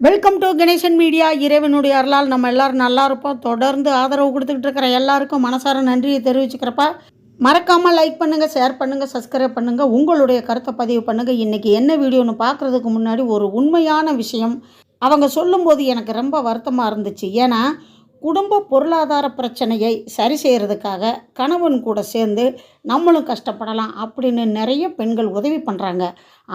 Welcome to Ganesan media இறைவனுடைய அருளால் நம்ம எல்லாரும் நல்லா இருப்போம். தொடர்ந்து ஆதரவு கொடுத்துக்கிட்டு இருக்கிற எல்லாருக்கும் மனசார நன்றியை தெரிவிச்சுக்கிறப்ப. மறக்காமல் லைக் பண்ணுங்கள் ஷேர் பண்ணுங்கள் சப்ஸ்கிரைப் பண்ணுங்கள் உங்களுடைய கருத்தை பதிவு பண்ணுங்கள் இன்றைக்கி என்ன வீடியோன்னு பார்க்குறதுக்கு முன்னாடி ஒரு உண்மையான விஷயம். அவங்க சொல்லும்போது எனக்கு ரொம்ப வருத்தமாக இருந்துச்சு. ஏன்னா குடும்ப பொருளாதார பிரச்சனையை சரி செய்கிறதுக்காக கணவன் கூட சேர்ந்து நம்மளும் கஷ்டப்படலாம் அப்படின்னு நிறைய பெண்கள் உதவி பண்ணுறாங்க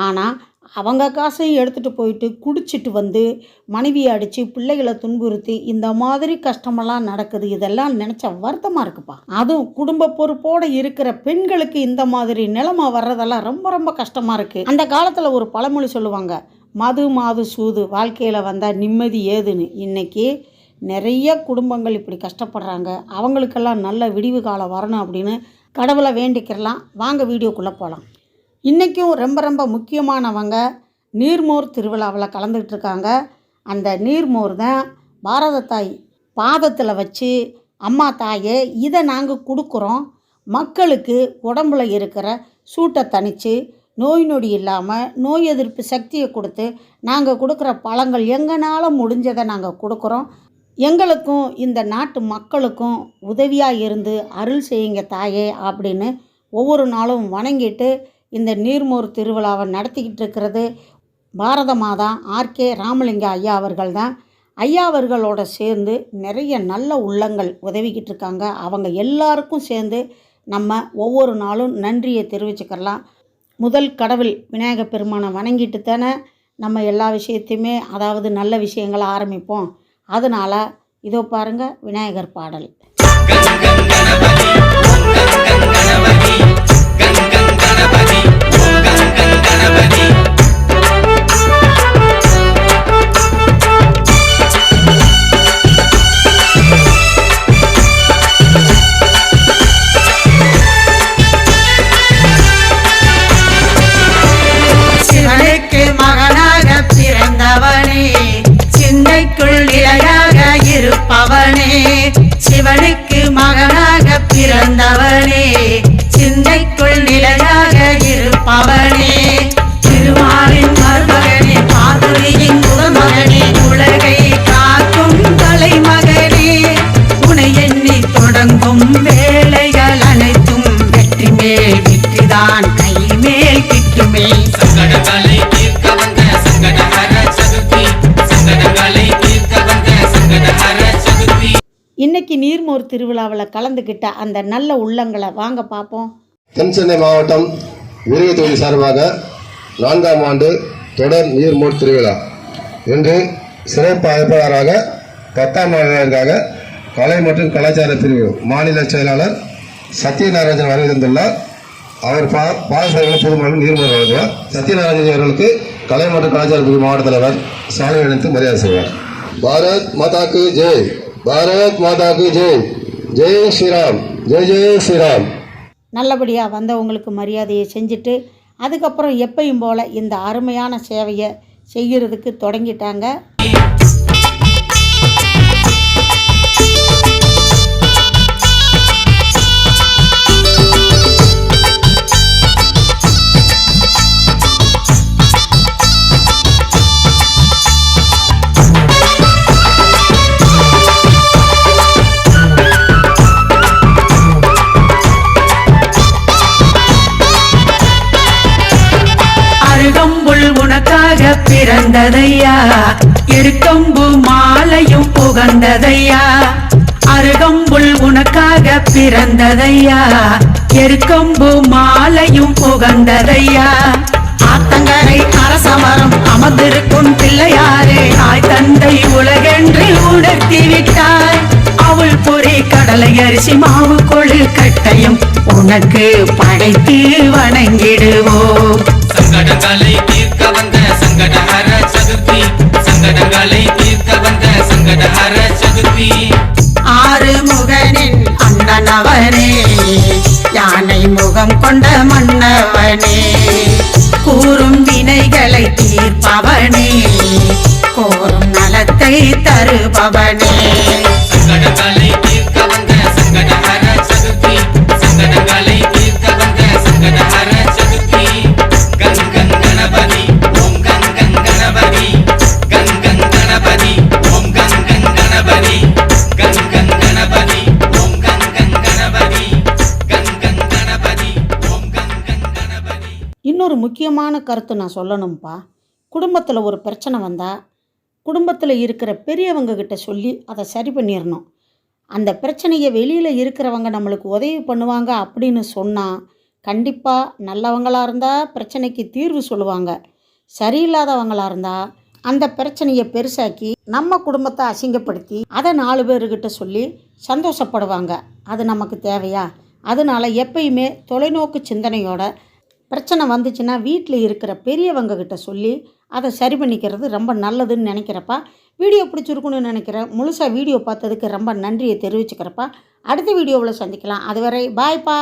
ஆனால் அவங்க காசையும் எடுத்துகிட்டு போயிட்டு குடிச்சிட்டு வந்து மனைவியை அடித்து பிள்ளைகளை துன்புறுத்தி இந்த மாதிரி கஷ்டமெல்லாம் நடக்குது இதெல்லாம் நினச்சா வருத்தமாக இருக்குப்பா. அதுவும் குடும்ப பொறுப்போடு இருக்கிற பெண்களுக்கு இந்த மாதிரி நிலைமை வர்றதெல்லாம் ரொம்ப ரொம்ப கஷ்டமாக இருக்குது அந்த காலத்தில் ஒரு பழமொழி சொல்லுவாங்க மது மாது சூது வாழ்க்கையில் வந்தால் நிம்மதி ஏதுன்னு. இன்றைக்கி நிறைய குடும்பங்கள் இப்படி கஷ்டப்படுறாங்க. அவங்களுக்கெல்லாம் நல்ல விடிவு காலம் வரணும் அப்படின்னு கடவுளை வேண்டிக்கிறலாம். வாங்க வீடியோக்குள்ளே போகலாம் இன்றைக்கும் ரொம்ப ரொம்ப முக்கியமானவங்க நீர்மோர் திருவிழாவில் கலந்துக்கிட்டு இருக்காங்க. அந்த நீர்மோர் தான் பாரத தாய் பாதத்தில் வச்சு அம்மா தாயே இதை நாங்கள் கொடுக்குறோம். மக்களுக்கு உடம்புல இருக்கிற சூட்டை தணித்து நோய் நொடி இல்லாமல் நோய் எதிர்ப்பு சக்தியை கொடுத்து நாங்கள் கொடுக்குற பழங்கள் எங்களால் முடிஞ்சதை நாங்கள் கொடுக்குறோம். எங்களுக்கும் இந்த நாட்டு மக்களுக்கும் உதவியாக இருந்து அருள் செய்யுங்க தாயே அப்படின்னு ஒவ்வொரு நாளும் வணங்கிட்டு இந்த நீர்மோர் திருவிழாவை நடத்திக்கிட்டு இருக்கிறது பாரத மாதா ஆர்கே ராமலிங்க ஐயா அவர்கள் தான். ஐயா அவர்களோட சேர்ந்து நிறைய நல்ல உள்ளங்கள் உதவிக்கிட்டு இருக்காங்க. அவங்க எல்லாருக்கும் சேர்ந்து நம்ம ஒவ்வொரு நாளும் நன்றியை தெரிவிச்சுக்கலாம் முதல் கடவுள் விநாயகப் பெருமானை வணங்கிட்டு தானே நம்ம எல்லா விஷயத்தையுமே அதாவது நல்ல விஷயங்களை ஆரம்பிப்போம். அதனால் இதோ பாருங்க விநாயகர் பாடல். இன்னைக்கு நீர்மோர் திருவிழாவில் கலந்துக்கிட்ட அந்த நல்ல உள்ளங்களை வாங்க பார்ப்போம் தென் சென்னை மாவட்டம் விரைவு தொகுதி சார்பாக நான்காம் ஆண்டு தொடர் நீர்மூர் திருவிழா. இன்று சிறப்பு அழைப்பாளராக பத்தாம் ஆண்டிற்காக கலை மற்றும் கலாச்சார பிரிவு மாநில செயலாளர் சத்யநாராயணன் வருகை தந்துள்ளார் அவர் பா பாலசாலைகள் பொதுமக்கள் நீர்மூர் வழங்குவார். சத்யநாராயணன் அவர்களுக்கு கலை மற்றும் கலாச்சார பிரிவு மாவட்ட தலைவர் சாலை அணிந்து மரியாதை செய்வார். பாரத் மாதாக்கு ஜெய். பாரத் மாதாக்கு ஜெய். ஜெய் ஸ்ரீராம். ஜெய் ஜெய் ஸ்ரீராம். நல்லபடியாக வந்தவங்களுக்கு மரியாதையை செஞ்சுட்டு அதுக்கப்புறம் எப்பையும் போல் இந்த அருமையான சேவையை செய்கிறதுக்கு தொடங்கிட்டாங்க. மாலையும் அருகம்புல் உனக்காக பிறந்ததையா? எருக்கம்பு மாலையும் புகந்ததையா? ஆத்தங்கரை அரசமரம் அமர்ந்திருக்கும் பிள்ளையாரே தாய் தந்தை உலகென்று உணர்த்தி விட்டார் அவள் பொறி கடலை அரிசி மாவு கொழு கட்டையும் உனக்கு படைத்து வணங்கிடுவோம். அண்ணனவனே யானை முகம் கொண்ட மன்னவனே கூறும் வினைகளை தீர்ப்பவனே கோரும் நலத்தை தருபவனே. முக்கியமான கருத்து நான் சொல்லணும்ப்பா குடும்பத்தில் ஒரு பிரச்சனை வந்தால் குடும்பத்தில் இருக்கிற பெரியவங்க கிட்ட சொல்லி அதை சரி பண்ணிடணும் அந்த பிரச்சனையை வெளியில் இருக்கிறவங்க நம்மளுக்கு உதவி பண்ணுவாங்க அப்படின்னு சொன்னால் கண்டிப்பாக நல்லவங்களாக இருந்தால் பிரச்சனைக்கு தீர்வு சொல்லுவாங்க. சரியில்லாதவங்களாக இருந்தால் அந்த பிரச்சனையை பெருசாக்கி நம்ம குடும்பத்தை அசிங்கப்படுத்தி அதை நாலு பேர்கிட்ட சொல்லி சந்தோஷப்படுவாங்க. அது நமக்கு தேவையா? அதனால எப்பயுமே தொலைநோக்கு சிந்தனையோட பிரச்சனை வந்துச்சுன்னா வீட்டில் இருக்கிற பெரியவங்க கிட்ட சொல்லி அதை சரி பண்ணிக்கிறது ரொம்ப நல்லதுன்னு நினைக்கிறப்பா. வீடியோ பிடிச்சிருக்குன்னு நினைக்கிறேன் முழுசாக வீடியோ பார்த்ததுக்கு ரொம்ப நன்றியை தெரிவிச்சுக்கிறப்பா. அடுத்த வீடியோவில் சந்திக்கலாம். அதுவரை பாய்ப்பா.